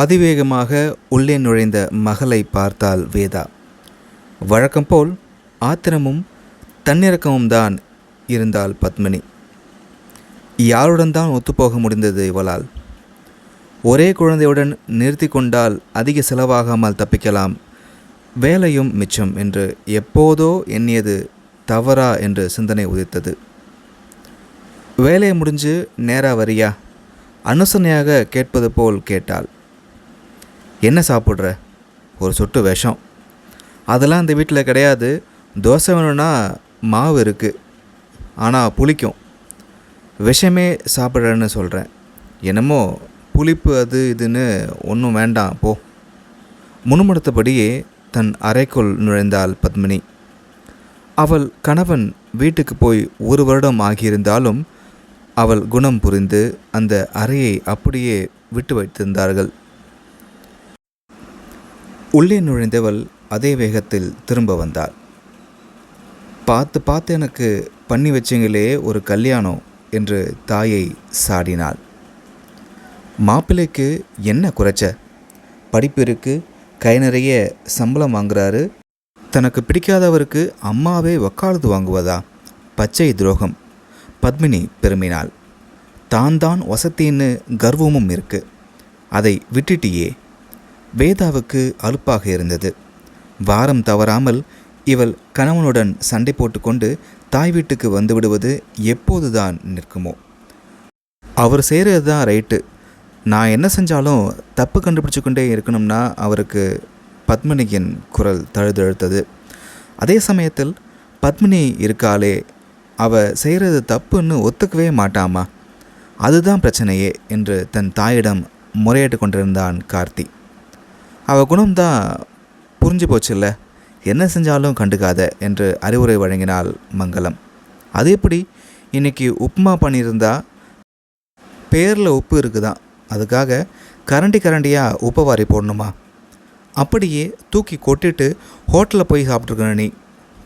அதிவேகமாக உள்ளே நுழைந்த மகளை பார்த்தாள் வேதா. வழக்கம் போல் ஆத்திரமும் தன்னிறக்கமும் தான் இருந்தாள் பத்மினி. யாருடன் தான் ஒத்துப்போக முடிந்தது இவளால்? ஒரே குழந்தையுடன் நிறுத்தி கொண்டால் அதிக செலவாகாமல் தப்பிக்கலாம். வேலையும் மிச்சம் என்று எப்போதோ எண்ணியது தவறா என்று சிந்தனை உதித்தது. வேலையை முடிஞ்சு நேராக வரியா? அனுசனையாக கேட்பது போல் கேட்டாள். என்ன சாப்பிட்ற? ஒரு சொட்டு விஷம். அதெல்லாம் அந்த வீட்டில் கிடையாது. தோசை வேணும்னா மாவு இருக்குது ஆனால் புளிக்கும். விஷமே சாப்பிட்றேன்னு சொல்கிறேன் என்னமோ புளிப்பு அது இதுன்னு ஒன்றும் வேண்டாம் போ. முணுமுணுத்தபடியே தன் அறைக்குள் நுழைந்தாள் பத்மினி. அவள் கணவன் வீட்டுக்கு போய் ஒரு வருடம் ஆகியிருந்தாலும் அவள் குணம் புரிந்து அந்த அறையை அப்படியே விட்டு வைத்திருந்தார்கள். உள்ளே நுழைந்தவள் அதே வேகத்தில் திரும்ப வந்தாள். பார்த்து பார்த்து எனக்கு பண்ணி வச்சிங்களே ஒரு கல்யாணம் என்று தாயை சாடினாள். மாப்பிள்ளைக்கு என்ன குறைச்ச? படிப்பு இருக்கு கை நிறைய சம்பளம் வாங்குறாரு. தனக்கு பிடிக்காதவருக்கு அம்மாவே வக்காலத்து வாங்குவதா? பச்சை துரோகம் பத்மினி பெருமினாள். தான் தான் வசத்தின்னு கர்வமும் இருக்கு. அதை விட்டுட்டியே. வேதாவுக்கு அலுப்பாக இருந்தது. வாரம் தவறாமல் இவள் கணவனுடன் சண்டை போட்டுக்கொண்டு தாய் வீட்டுக்கு வந்து விடுவது எப்போதுதான் நிற்குமோ? அவர் செய்கிறது தான் ரைட்டு. நான் என்ன செஞ்சாலும் தப்பு கண்டுபிடிச்சு கொண்டே இருக்கணும்னா அவருக்கு பத்மினியின் குரல் தழுதழுத்தது. அதே சமயத்தில் பத்மினி இருக்காளே அவ செய்கிறது தப்புன்னு ஒத்துக்கவே மாட்டாமா? அதுதான் பிரச்சனையே என்று தன் தாயிடம் முறையிட்டு கொண்டிருந்தான் கார்த்தி. அவள் குணம்தான் புரிஞ்சு போச்சுல்ல. என்ன செஞ்சாலும் கண்டுக்காத என்று அறிவுரை வழங்கினாள் மங்களம். அது எப்படி? இன்னைக்கு உப்புமா பண்ணியிருந்தா பேரில் உப்பு இருக்குதான் அதுக்காக கரண்டி கரண்டியாக உப்பை வாரி போடணுமா? அப்படியே தூக்கி கொட்டிட்டு ஹோட்டலில் போய் சாப்பிட்ருக்கணும் நீ.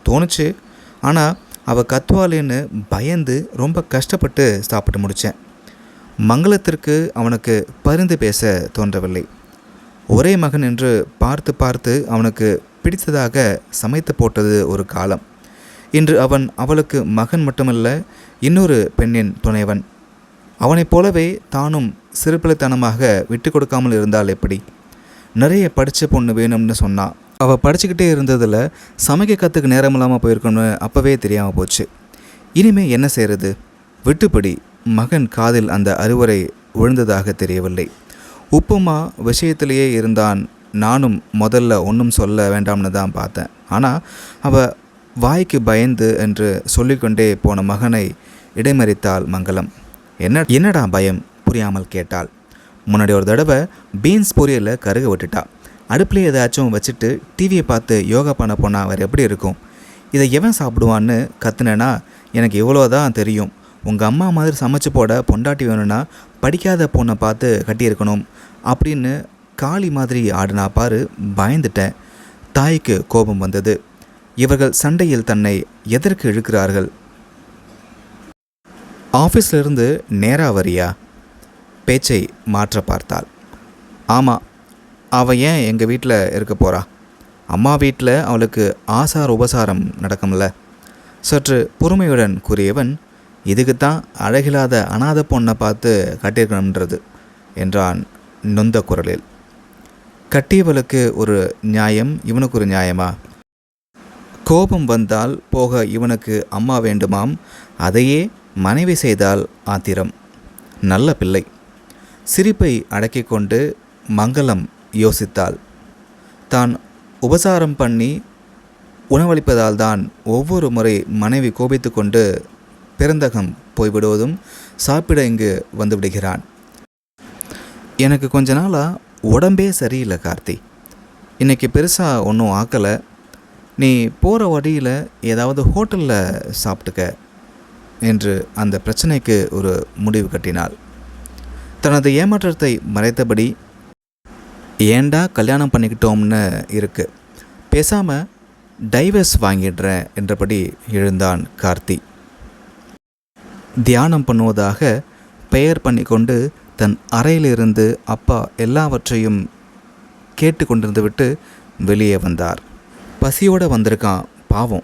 தோணுச்சு. ஆனால் அவள் கத்துவாளேன்னு பயந்து ரொம்ப கஷ்டப்பட்டு சாப்பிட்டு முடித்தேன் மங்களத்திற்கு அவனுக்கு பரிந்து பேச தோன்றவில்லை. ஒரே மகன் என்று பார்த்து பார்த்து அவனுக்கு பிடித்ததாக சமைத்து போட்டது ஒரு காலம். இன்று அவன் அவளுக்கு மகன் மட்டுமல்ல இன்னொரு பெண்ணின் துணைவன். அவனைப் போலவே தானும் சிறுபிள்ளைத்தனமாக விட்டு கொடுக்காமல் இருந்தால் எப்படி? நிறைய படித்த பொண்ணு வேணும்னு சொன்னான் அவள் படிச்சுக்கிட்டே இருந்ததில் சமைக்க கற்றுக்கு நேரம் இல்லாமல் போயிருக்கணும்னு அப்போவே தெரியாமல் போச்சு. இனிமே என்ன செய்கிறது விட்டுப்படி மகன் காதில் அந்த அறிவுரை விழுந்ததாக தெரியவில்லை. உப்புமா விஷயத்திலேயே இருந்தான். நானும் முதல்ல ஒன்றும் சொல்ல வேண்டாம்னு தான் பார்த்தேன். ஆனால் அவள் வாய்க்கு பயந்து என்று சொல்லிக்கொண்டே போன மகனை இடைமறித்தாள் மங்களம். என்ன என்னடா பயம்? புரியாமல் கேட்டாள். முன்னாடி ஒரு தடவை பீன்ஸ் பொரியலில் கருக விட்டுட்டா. அடுப்பில் ஏதாச்சும் வச்சுட்டு டிவியை பார்த்து யோகா பண்ண போனால் வேறு எப்படி இருக்கும்? இதை எவன் சாப்பிடுவான்னு கத்துனேன்னா எனக்கு இவ்வளோ தான் தெரியும். உங்கள் அம்மா மாதிரி சமைச்சு போட பொண்டாட்டி வேணும்னா படிக்காத பொண்ணை பார்த்து கட்டியிருக்கணும் அப்படின்னு காளி மாதிரி ஆடினா பாரு பயந்துட்டேன். தாய்க்கு கோபம் வந்தது. இவர்கள் சண்டையில் தன்னை எதற்கு இழுக்கிறார்கள்? ஆஃபீஸ்லேருந்து நேராக வரியா? பேச்சை மாற்ற பார்த்தாள். ஆமாம் அவள் ஏன் எங்கள் வீட்டில் இருக்க போகிறா அம்மா வீட்டில் அவளுக்கு ஆசார உபசாரம் நடக்கும்ல. சற்று பொறுமையுடன் கூறியவன் இதுக்குத்தான் அழகில்லாத அனாத பொண்ணை பார்த்து கட்டியிருக்கணுன்றது என்றான் நொந்த குரலில் கட்டியவளுக்கு ஒரு நியாயம் இவனுக்கு ஒரு நியாயமா? கோபம் வந்தால் போக இவனுக்கு அம்மா வேண்டுமாம் அதையே மனைவி செய்தால் ஆத்திரம். நல்ல பிள்ளை. சிரிப்பை அடக்கிக் கொண்டு மங்களம் யோசித்தாள். தான் உபசாரம் பண்ணி உணவளிப்பதால் தான் ஒவ்வொரு முறை மனைவி கோபித்து கொண்டு பிறந்தகம் போய்விடுவதும் சாப்பிட இங்கு வந்து விடுகிறான் எனக்கு கொஞ்ச நாளாக உடம்பே சரியில்லை கார்த்தி. இன்றைக்கி பெருசாக ஒன்றும் ஆக்கலை. நீ போகிற வழியில் ஏதாவது ஹோட்டலில் சாப்பிட்டுக்க என்று அந்த பிரச்சனைக்கு ஒரு முடிவு கட்டினாள். தனது ஏமாற்றத்தை மறைத்தபடி ஏண்டா கல்யாணம் பண்ணிக்கிட்டோம்னு இருக்கு. பேசாமல் டைவர்ஸ் வாங்கிடுறேன் என்றபடி எழுந்தான் கார்த்தி. தியானம் பண்ணுவதாக பெயர் பண்ணிக்கொண்டு தன் அறையிலிருந்து அப்பா எல்லாவற்றையும் கேட்டு கொண்டிருந்து விட்டு வெளியே வந்தார். பசியோடு வந்திருக்கான் பாவம்.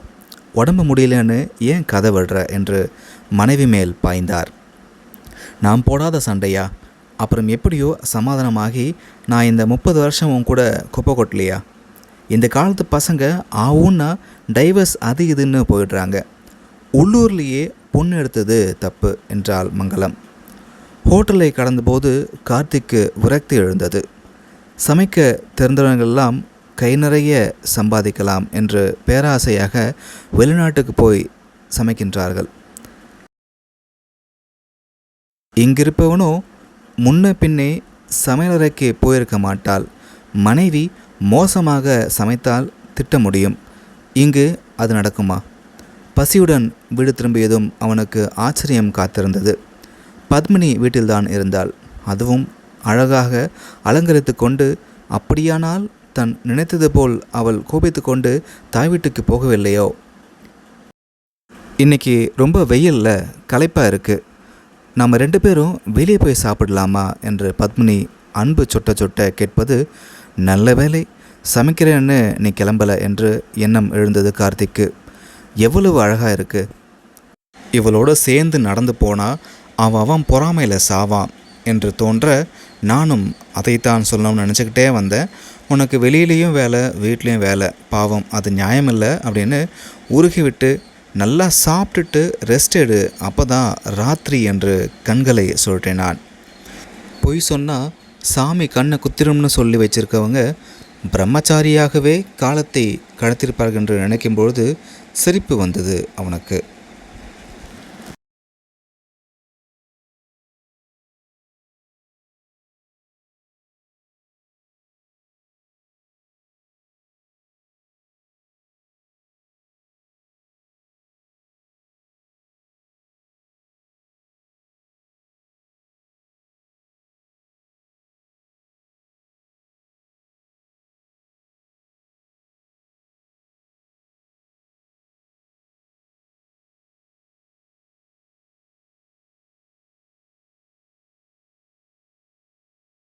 உடம்பு முடியலன்னு ஏன் கதை விடுற என்று மனைவி மேல் பாய்ந்தார். நான் போடாத சண்டையா? அப்புறம் எப்படியோ சமாதானமாகி நான் இந்த முப்பது வருஷம் உன் கூட குப்பை கொட்டலையா? இந்த காலத்து பசங்க ஆவுன்னா டைவர்ஸ் அது இதுன்னு போயிடுறாங்க. உள்ளூர்லேயே பொண்ணு எடுத்தது தப்பு என்றால் மங்களம். ஹோட்டலை கடந்தபோது கார்த்திக்கு விரக்தி எழுந்தது. சமைக்க தெரிந்தவர்களெல்லாம் கை நிறைய சம்பாதிக்கலாம் என்று பேராசையாக வெளிநாட்டுக்கு போய் சமைக்கின்றார்கள். இங்கிருப்பவனோ முன்ன பின்னே சமையலறைக்கு போயிருக்க மாட்டாள். மனைவி மோசமாக சமைத்தால் திட்ட முடியும். இங்கு அது நடக்குமா? பசியுடன் வீடு திரும்பியதும் அவனுக்கு ஆச்சரியம் காத்திருந்தது. பத்மினி வீட்டில்தான் இருந்தாள். அதுவும் அழகாக அலங்கரித்து கொண்டு அப்படியானால் தன் நினைத்தது போல் அவள் கோபித்து கொண்டு தாய் வீட்டுக்கு போகவில்லையோ? இன்னைக்கு ரொம்ப வெயிலில் களைப்பாக இருக்குது நாம் ரெண்டு பேரும் வெளியே போய் சாப்பிடலாமா? என்று பத்மினி அன்பு சொட்ட சொட்ட கேட்பது நல்ல வேலை சமைக்கிறேன்னு நீ கிளம்பல என்று எண்ணம் எழுந்தது கார்த்திக்கு. எவ்வளவு அழகாக இருக்குது இவளோட சேர்ந்து நடந்து போனால் அவன் அவன் பொறாமையில் சாவான் என்று தோன்ற நானும் அதைத்தான் சொல்லணும்னு நினச்சிக்கிட்டே வந்தேன். உனக்கு வெளியிலையும் வேலை வீட்லேயும் வேலை. பாவம் அது நியாயமில்லை அப்படின்னு உருகி விட்டு நல்லா சாப்பிட்டுட்டு ரெஸ்ட் எடு. அப்போ தான் ராத்திரி என்று கண்களை சொல்லிட்டேன் நான் பொய் சொன்னால் சாமி கண்ணை குத்திரும்னு சொல்லி வச்சுருக்கவங்க பிரம்மச்சாரியாகவே காலத்தை கடத்திருப்பார்கள் என்று நினைக்கும் பொழுது சிரிப்பு வந்தது அவனுக்கு.